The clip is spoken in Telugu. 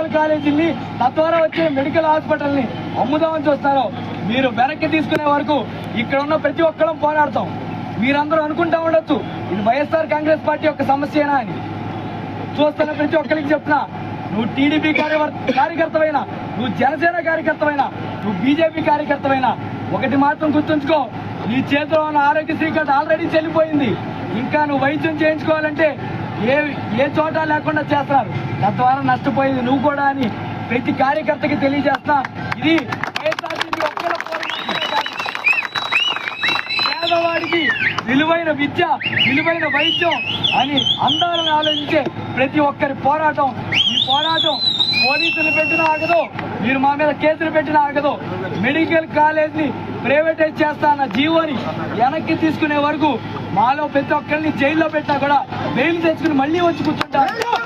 మెడికల్ కాలేజీని తద్వారా వచ్చే మెడికల్ హాస్పిటల్ని అమ్ముదామని చూస్తారో. మీరు వెనక్కి తీసుకునే వరకు ఇక్కడ ఉన్న ప్రతి ఒక్కరం పోరాడతాం. మీరందరూ అనుకుంటా ఉండొచ్చు ఇది వైఎస్ఆర్ కాంగ్రెస్ పార్టీ యొక్క సమస్యనా అని. చూస్తున్న ప్రతి ఒక్కరికి చెప్తున్నా నువ్వు టీడీపీ కార్యవర్ కార్యకర్తవైనా నువ్వు జనసేన కార్యకర్తవైనా నువ్వు బీజేపీ కార్యకర్తవైనా ఒకటి మాత్రం గుర్తుంచుకో నీ చేతిలో ఉన్న ఆరోగ్యశ్రీ కార్డు ఆల్రెడీ చెల్లిపోయింది. ఇంకా నువ్వు వైద్యం చేయించుకోవాలంటే ఏ ఏ చోట లేకుండా చేస్తారు. తద్వారా నష్టపోయింది నువ్వు కూడా అని ప్రతి కార్యకర్తకి తెలియజేస్తా. ఇది పేదవాడికి విలువైన విద్య విలువైన వైద్యం అని అందాలను ఆలోచించే ప్రతి ఒక్కరి పోరాటం. ఈ పోరాటం పోలీసులు పెట్టినా ఆగదు మీరు మా మీద కేసులు పెట్టినా ఆగదు. మెడికల్ కాలేజ్ని ప్రైవేటైజ్ చేస్తా అన్న జీవోని వెనక్కి తీసుకునే వరకు మాలో ప్రతి ఒక్కరిని జైల్లో పెట్టినా కూడా బెయిల్ తెచ్చుకుని మళ్ళీ వచ్చి కూర్చుంటారు